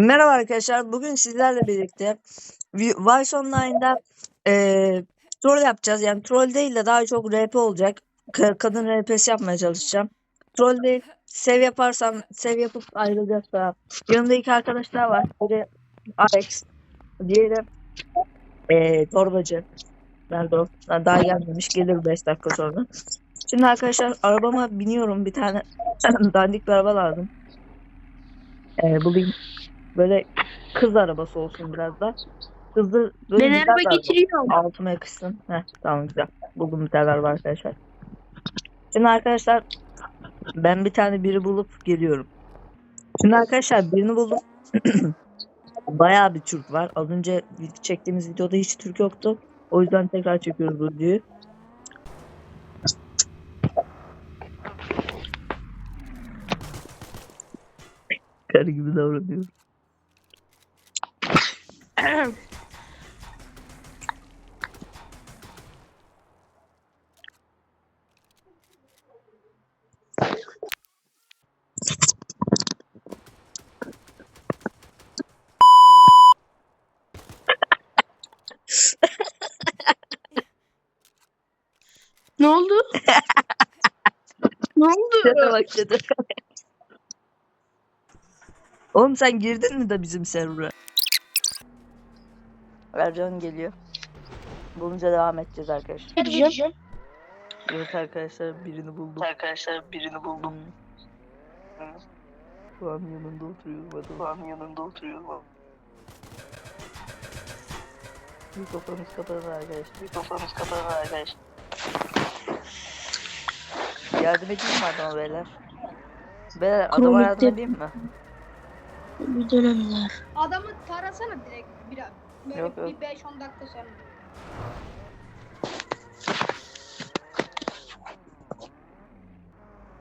Merhaba arkadaşlar. Bugün sizlerle birlikte Vi- Vice Online'da eee troll yapacağız. Yani troll değil de daha çok RP olacak. Ka- kadın RP'si yapmaya çalışacağım. Troll değil. Sev yaparsam sev yapıp ayrılacağız daha. Yanımda iki arkadaşlar var. Biri Alex. Diğeri eee torbacı. Nerede o? Ha, Daha gelmemiş. Gelir 5 dakika sonra. Şimdi arkadaşlar arabama biniyorum. Bir tane dandik bir araba lazım. Eee bugün böyle kız arabası olsun biraz da. Hızlı böyle Ben araba bir araba. getiriyorum. Altıma yakışsın. Heh, tamam güzel. Buldum tane araba arkadaşlar. Şimdi arkadaşlar ben bir tane biri bulup geliyorum. Şimdi arkadaşlar birini buldum. Bayağı bir Türk var. Az önce çektiğimiz videoda hiç Türk yoktu. O yüzden tekrar çekiyoruz bu videoyu. Karı gibi davranıyor. Ne oldu? ne oldu? Başladı. Oğlum sen girdin mi de bizim server'a? Ercan geliyor. Bulunca devam edeceğiz arkadaşlar. Gireceğim. Evet arkadaşlar birini buldum. Arkadaşlar birini buldum. Şu an yanında oturuyorum adam. Şu an yanında oturuyorum. Mikrofonumuz kapalı arkadaşlar. Mikrofonumuz kapalı arkadaşlar. Yardım edeyim mi adama beyler? Beyler adama yardım edeyim mi? Bir dönemler. Adamı tarasana direkt bir böyle Yok, bir 5-10 dakika sonra.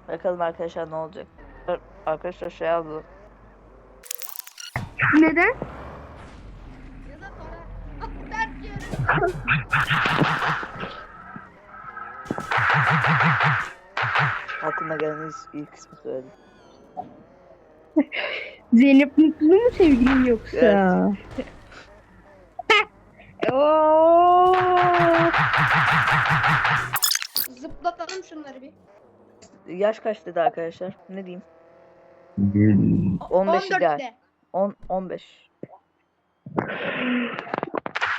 Bakalım arkadaşlar ne olacak. Arkadaşlar şey aldı. Neden? Ya da para. Ah. Aklıma gelen ilk kısmı söyledim. Zeynep mutlu mu sevgilin yoksa? Evet. Oo. Zıplatalım şunları bir. Yaş kaç dedi arkadaşlar? Ne diyeyim? 15 ideal. 14'te. 10 15.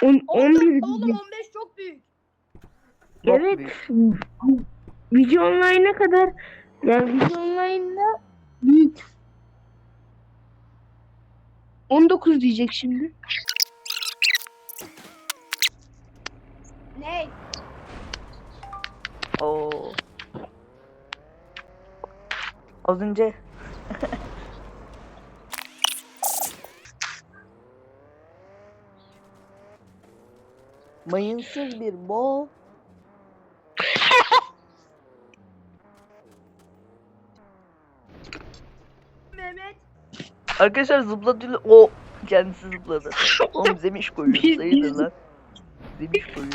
On, 14 11 oğlum diyeceğim. 15 çok büyük. Çok Evet. büyük. Video online'a kadar yani video online'da büyük. 19 diyecek şimdi. Ne? Oo. Az önce Mayınsız bir bol. Mehmet. Arkadaşlar zıpladı. O kendisi zıpladı. Oğlum zemiş koyuyor. Sayılır lan. Zemiş koyuyor.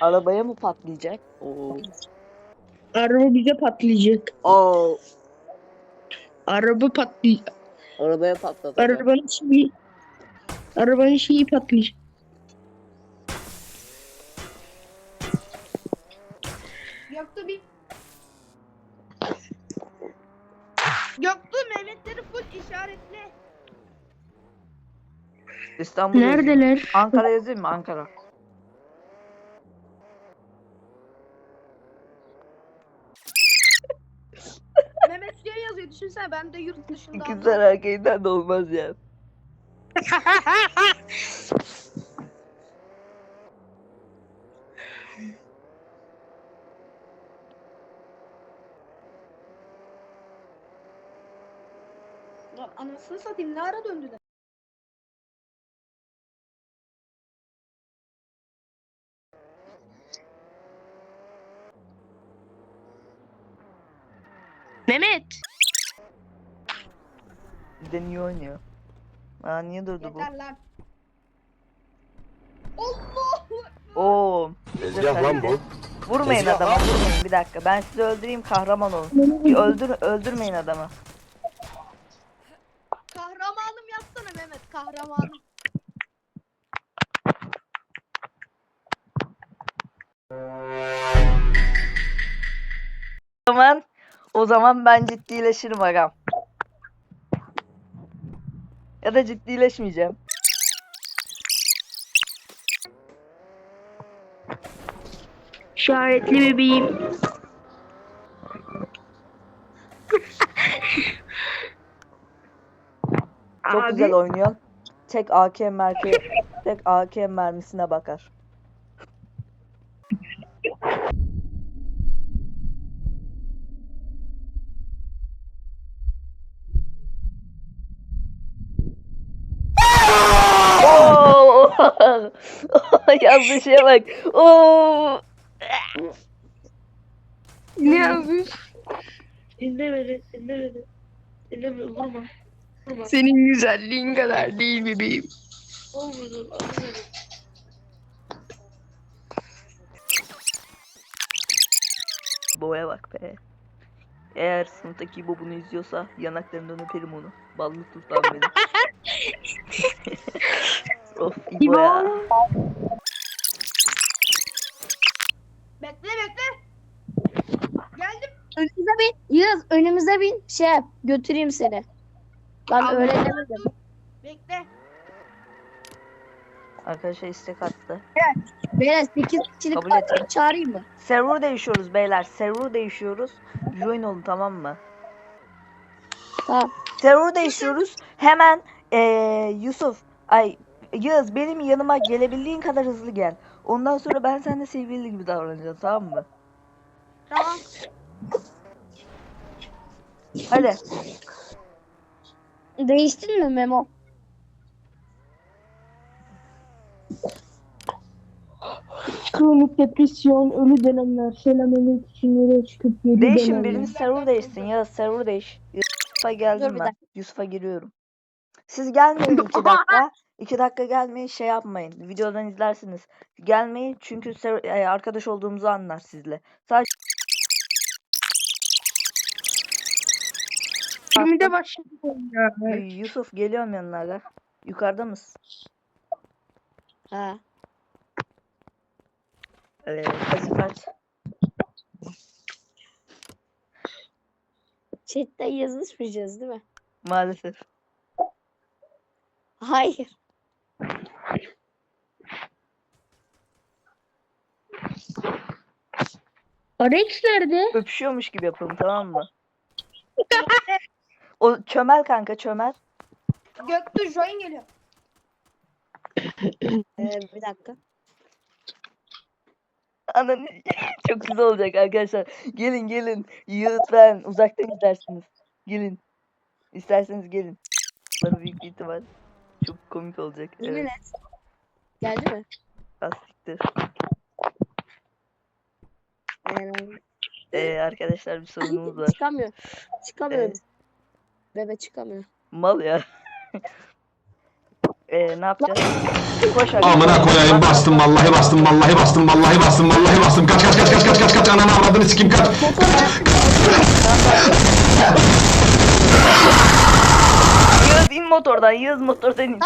Arabaya mı patlayacak? Oo. Araba bize patlayacak. Oo. Araba patlayacak. Arabaya patladı. Arabanın şeyi Arabanın şeyi patlayacak. İstanbul yazayım. Neredeler? Ankara yazayım mı? Ankara. Mehmet suya yazıyor düşünsene ben de yurt dışında. Güzel erkeğinden de olmaz ya. Lan Anasını satayım ne ara döndüler? Mehmet. Bir de niye oynuyor? Aa niye durdu bu? Yeter lan. Allah! Oo. Tezgah lan bu. Vurmayın Tezgah adama lan. vurmayın bir dakika. Ben sizi öldüreyim kahraman olun. Bir öldür öldürmeyin adamı. Kahramanım yazsana Mehmet kahramanım. O zaman o zaman ben ciddileşirim agam. Ya da ciddileşmeyeceğim. İşaretli bebeğim. Çok Abi. güzel oynuyor. Tek AK merke tek AK mermisine bakar. Oo! Yazdığı şeye bak. Oo! Ne yazıyorsun? İzlemedi, izlemedi. İzlemedi, vurma. Vurma. Senin güzelliğin kadar değil bebeğim. Olmadı, olmadı. Boya bak be. Eğer sınıftaki İbo bunu izliyorsa yanaklarından öperim onu. Ballı sultan benim. of İbo ya. Bekle bekle. Geldim. Önümüze bin. Yağız önümüze bin. Şey yap, götüreyim seni. Ben Abi, öğrenemedim. Bekle. Arkadaşlar istek attı. Beyler 8 kişilik Kabul ettim. çağırayım mı? Server değişiyoruz beyler. Server değişiyoruz. Join olun tamam mı? Tamam. Server değişiyoruz. Hemen eee, Yusuf ay Yağız benim yanıma gelebildiğin kadar hızlı gel. Ondan sonra ben seninle sevgili gibi davranacağım tamam mı? Tamam. Hadi. Değiştin mi Memo? Kronik depresyon, ölü dönemler, için yere çıkıp geri Değişin biriniz server değişsin ya server değiş. Yusuf'a geldim ben. Yusuf'a giriyorum. Siz gelmeyin iki dakika. İki dakika gelmeyin şey yapmayın. Videodan izlersiniz. Gelmeyin çünkü e, arkadaş olduğumuzu anlar sizle. Sadece Şimdi de başladı ya. Y- Yusuf geliyorum yanlarına. Yukarıda mısın? Ha. Ee, kaç yazışmayacağız değil mi? Maalesef. Hayır. Alex nerede? Öpüşüyormuş gibi yapalım tamam mı? O çömel kanka çömel. Göktuğ join geliyor. Ee, bir dakika. Ananı çok güzel olacak arkadaşlar. Gelin gelin. Ben uzaktan izlersiniz. Gelin. İsterseniz gelin. Bana büyük bir ihtimal. Çok komik olacak. Evet. et. Geldi mi? Lastiktir. Ee, arkadaşlar bir sorunumuz var. çıkamıyor. Çıkamıyor. Evet. Bebe çıkamıyor. Mal ya. ee, ne yapacağız? Koş aga. Amına koyayım bastım vallahi bastım vallahi bastım vallahi bastım vallahi bastım kaç kaç kaç kaç kaç kaç kaç ananı avradını sikim kaç. Yağız in motordan. Yağız motordan in.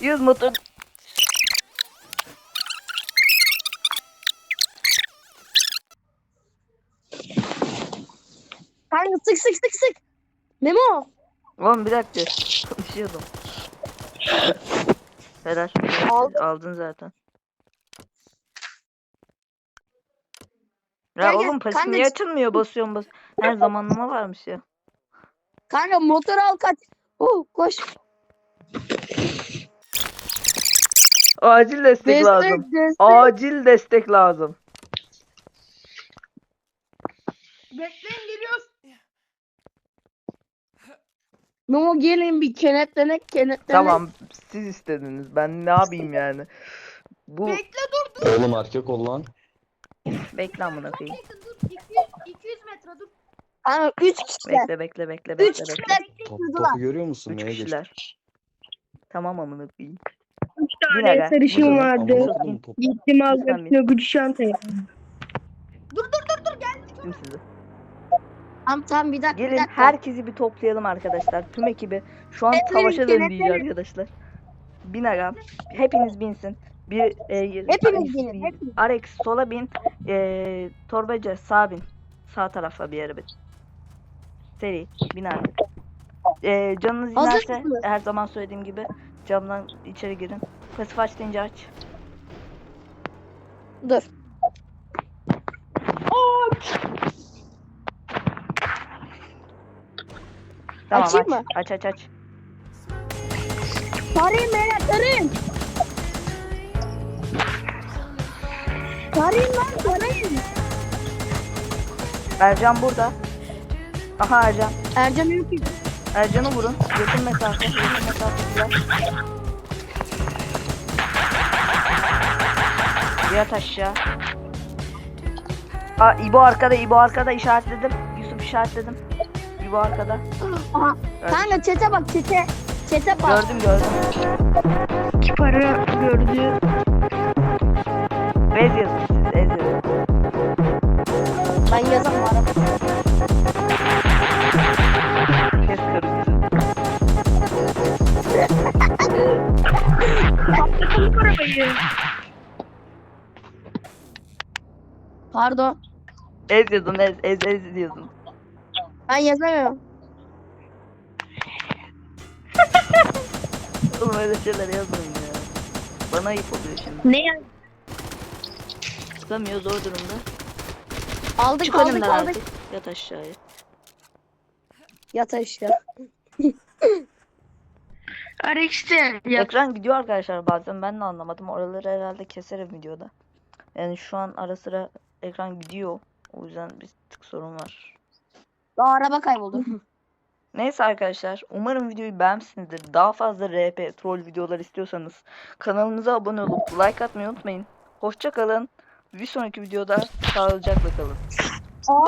Yağız motor. Kanka sık sık sık sık. Memo. Oğlum bir dakika. Konuşuyordum. Helal. Aldın. Aldın zaten. Ya gel, oğlum pasif kanka niye açılmıyor basıyorum bas. Her zamanlama varmış ya. Kanka motor al kaç. Oh, koş. Acil destek lazım. Destek destek. Acil destek lazım. Bekleyin geliyoruz. Memo gelin bir kenetlenek kenetlenek. Tamam siz istediniz. Ben ne yapayım yani? Bu Bekle dur dur. Oğlum erkek ol lan. bekle amına koyayım. Bekle dur. 200, 200 metre dur. Kanka 3 kişiler. Bekle bekle bekle Üç bekle kişiler. Top, topu görüyor musun? Üç Neye geçti? kişiler. Tamam amına koyayım. 3 Bin aga, tane sarışın bin. vardı. Amına. Gittim aldım Lütfen üstüne gücü çantayı. Geçtim sizi. Tamam tamam bir dakika. bir Gelin dakika. herkesi bir toplayalım arkadaşlar. Tüm ekibi şu an Hepiniz savaşa gelin, döndü iyice arkadaşlar. Bin agam. Hepiniz binsin. Bir e, Hepiniz binin, bir- hepiniz. Alex sola bin. E, torbacı sağa bin. Sağ tarafa bir yere bin. Seri bin artık. E, canınız inerse her zaman söylediğim gibi camdan içeri girin. Pasif aç deyince aç. Dur. Tamam Açayım aç. mı? Aç aç aç. Tarayın beyler tarayın. Tarayın lan tarayın. Ercan burada. Aha Ercan. Ercan yok ki. Ercan'ı vurun. Yakın mesafe. Yakın mesafe güzel. Yat aşağı. Aa, İbo arkada, İbo arkada işaretledim. Yusuf işaretledim. İbo arkada. Aha. Gördüm. Kanka çete bak çete. Çete bak. Gördüm gördüm. Para gördü. Ez yazın siz, ez yazın. Ben yazamam araba. Kes karışsın. Pardon. Ez yazın, ez, ez, ez yazın. Ben yazamıyorum. Oğlum öyle şeyler yazmayın ya. Bana ayıp oluyor şimdi. Ne ya? Çıkamıyor zor durumda. Aldık Çık aldık önümden aldık. artık. Yat aşağıya. Yat aşağı. Arex'te. Ekran gidiyor arkadaşlar bazen ben de anlamadım. Oraları herhalde keserim videoda. Yani şu an ara sıra ekran gidiyor. O yüzden bir tık sorun var. Aa, araba kayboldu. Neyse arkadaşlar umarım videoyu beğenmişsinizdir. Daha fazla RP troll videolar istiyorsanız kanalımıza abone olup like atmayı unutmayın. Hoşça kalın. Bir sonraki videoda sağlıcakla kalın. Aa,